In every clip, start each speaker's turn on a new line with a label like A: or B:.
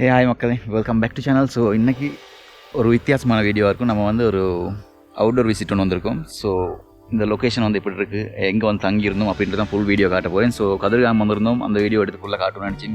A: ஹே hi மக்களே. Welcome back to channel so இன்றைக்கி ஒரு வித்தியாசமான வீடியோவாக இருக்கும். நம்ம வந்து ஒரு அவுட்டோர் விசிட் ஒன்று வந்திருக்கோம். ஸோ இந்த லொக்கேஷன் வந்து எப்படி இருக்குது எங்கே வந்து தங்கியிருந்தோம்? அப்படின்றத தான் ஃபுல் வீடியோ காட்ட போகிறேன் ஸோ கதிர்காம் வந்திருந்தோம். அந்த வீடியோ எடுத்து ஃபுல்லாக காட்டணும்னு நினச்சி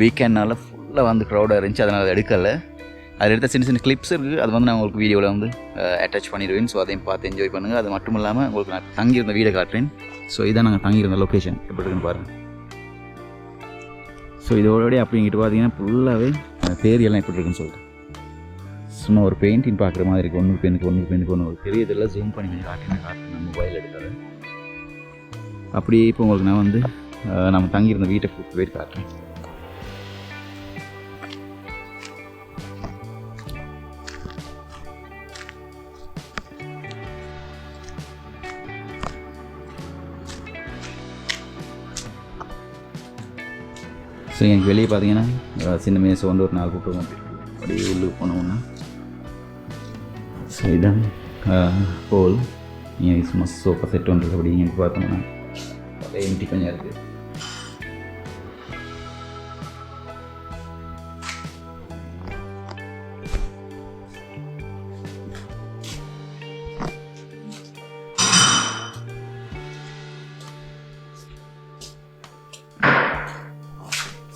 A: வீக்கெண்ட்னால் ஃபுல்லாக வந்து க்ரௌடாக இருந்துச்சு. அதனால் அதை எடுக்கலை. அதில் எடுத்த சின்ன சின்ன கிளிப்ஸ் இருக்குது அது வந்து நான் உங்களுக்கு வீடியோவில் வந்து அட்டாச் பண்ணிடுவேன். ஸோ அதையும் பார்த்து என்ஜாய் பண்ணுங்கள் அது மட்டும் இல்லாமல் உங்களுக்கு நான் தங்கியிருந்த வீடை காட்டுறேன். ஸோ இதான் நாங்கள் தங்கியிருந்த லொக்கேஷன் எப்படி இருக்குன்னு பாருங்கள் ஸோ இதோடய அப்படிங்கிட்டு பார்த்தீங்கன்னா ஃபுல்லாகவே தேரியெல்லாம் எப்படி இருக்குன்னு சொல்லிட்டு. சும்மா ஒரு பெயிண்டிங் பார்க்குற மாதிரி இருக்குது ஒன்று பெண்ணுக்கு ஒன்று பெண்ணுக்கு ஒன்று ஒரு பெரிய இதெல்லாம் ஜூம் பண்ணி கொஞ்சம் காட்டினா காட்டுறேன் மொபைல் எடுக்கிறது அப்படியே இப்போ உங்களுக்கு நான் வந்து நம்ம தங்கியிருந்த வீட்டை கூப்பிட்டு போயிட்டு காட்டுறேன். ஸோ எனக்கு வெளியே பார்த்தீங்கன்னா சின்ன மேசை வந்து ஒரு நாலு கூட்டம் அப்படியே உள்ளுக்கு போனோம்னா ஸோ இதான் ஹோல் நீங்கள் சும்மா சோஃபா செட் ஒன்று அப்படின்னு அப்படி இங்கே பார்த்தோம்னா எம்டி கொஞ்சம் இருக்குது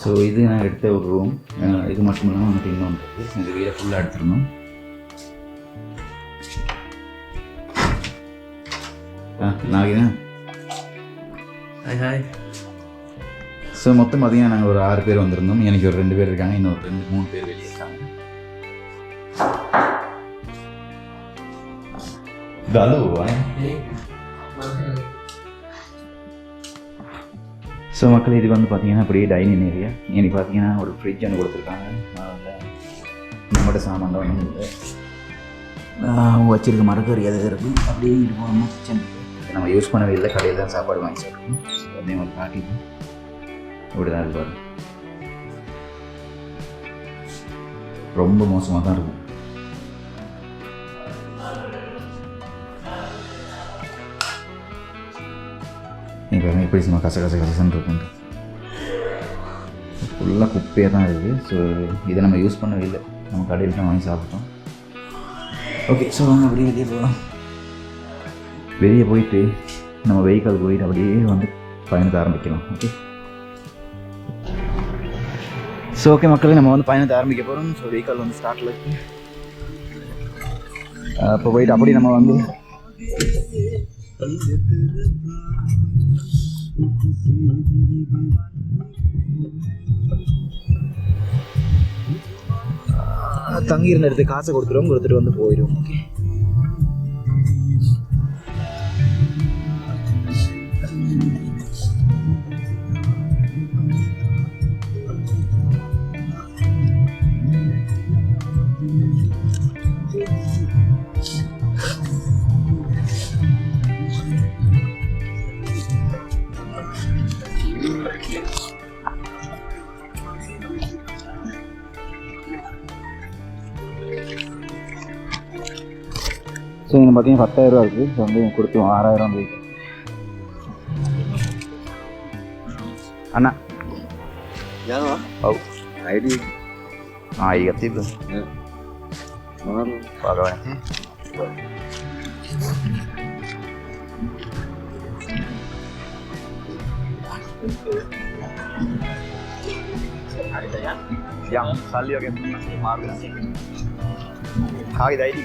A: ஸோ இது நான் எடுத்த ஒரு ரூம் இது மட்டும் இல்லாமல் நமக்கு இன்னொன்று இந்த வீடை ஃபுல்லாக எடுத்துருந்தோம் ஆ நாகினா?
B: ஹாய் ஹாய்
A: ஸோ மொத்தம் பார்த்தீங்கன்னா நாங்கள் ஒரு ஆறு பேர் வந்திருந்தோம். எனக்கு ஒரு ரெண்டு பேர் இருக்காங்க இன்னொரு ரெண்டு மூணு பேர் வெளியே இருக்காங்க. கலு ஸோ மக்கள் இது வந்து பார்த்தீங்கன்னா அப்படியே டைனிங் ஏரியா இன்னைக்கு பார்த்தீங்கன்னா ஒரு ஃப்ரிட்ஜ் ஒன்று கொடுத்துருக்காங்க. நம்மளோட சாமான் ஒன்றும் இல்லை. வச்சிருக்க மரக்கறி எது இருக்கும் அப்படியே இது போகணும் கிச்சன் நம்ம யூஸ் பண்ணவே இல்லை. கடையில் தான் சாப்பாடு வாங்கி சாப்பிட்டோம் ஸோ அதையும் ஒரு இப்படி தான் இருப்பார் ரொம்ப மோசமாக தான் இருக்கும். சும்மா கச கச கசன்னு இருக்குன்ட்டு ஃபுல்லாக குப்பையாக தான் இருக்குது ஸோ இதை நம்ம யூஸ் பண்ணவே இல்லை. நம்ம கடையில் தான் வாங்கி சாப்பிட்டோம். ஓகே ஸோ வாங்க அப்படியே வெளியே போகலாம். வெளியே போயிட்டு நம்ம வெஹிக்கல் போயிட்டு அப்படியே வந்து பயணத்தை ஆரம்பிக்கலாம். ஓகே ஸோ ஓகே மக்களே நம்ம வந்து பயணத்தை ஆரம்பிக்க போகிறோம் ஸோ வெஹிக்கல் வந்து ஸ்டார்ட்டில் இருக்கு. அப்போ போயிட்டு அப்படி நம்ம வந்து தங்கி இருந்த இடத்துக்கு காசை கொடுத்துருவோம் கொடுத்துட்டு வந்து போயிடும் ஓகே ஸோ இங்கே பார்த்தீங்கன்னா பத்தாயிரரூவா இருக்குது ஸோ வந்து கொடுத்துருவோம் ஆறாயிரம் வந்து అన్న
B: ఐడి
A: ఇక తీపు బాగా Ya, salió que marca. Ah, de ahí.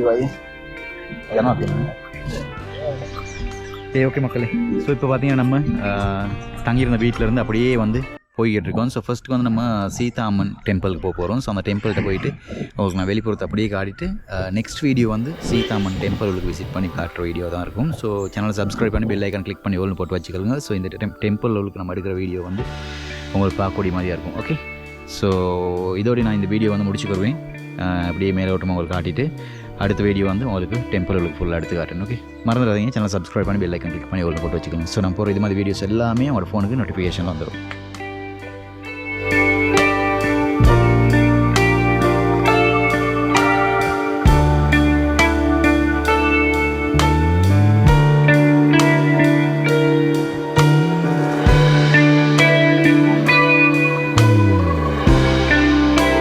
A: ஐயா ஏன்னா அப்படின்னா சரி ஓகே மக்களே ஸோ இப்போ பார்த்தீங்கன்னா நம்ம தங்கியிருந்த வீட்டிலேருந்து அப்படியே வந்து போய்கிட்டு இருக்கோம் ஸோ ஃபஸ்ட்டுக்கு வந்து நம்ம சீதா அம்மன் டெம்பிளுக்கு போக போகிறோம் ஸோ அந்த டெம்பிள்கிட்ட போயிட்டு உங்களுக்கு நான் வெளிப்புறத்தை அப்படியே காட்டிட்டு நெக்ஸ்ட் வீடியோ வந்து சீதா அம்மன் டெம்பிளுக்கு விசிட் பண்ணி காட்டுற வீடியோ தான் இருக்கும் ஸோ சேனலை சப்ஸ்கிரைப் பண்ணி பெல் ஐக்கான் கிளிக் பண்ணி ஓல்னு போட்டு வச்சுக்கோங்க ஸோ இந்த டெம் டெம்பிள் நம்ம எடுக்கிற வீடியோ வந்து உங்களுக்கு பார்க்கக்கூடிய மாதிரியாக இருக்கும் ஓகே ஸோ இதோடய நான் இந்த வீடியோ வந்து முடிச்சுக்கிடுவேன் அப்படியே மேலோட்டமாக உங்களுக்கு காட்டிட்டு அடுத்த வீடியோ வந்து உங்களுக்கு டெம்பிளுக்கு ஃபுல்லாக எடுத்து காட்டுறேன் ஓகே மறந்துடாதீங்க. சேனல் சப்ஸ்கிரைப் பண்ணி பெல் ஐக்கன் கிளிக் பண்ணி ஓல்னு போட்டு வச்சுக்கோங்க. ஸோ நான் போகிற இது மாதிரி வீடியோஸ் எல்லாமே உங்களோட ஃபோனுக்கு நோட்டிஃபிகேஷன் வந்துடும்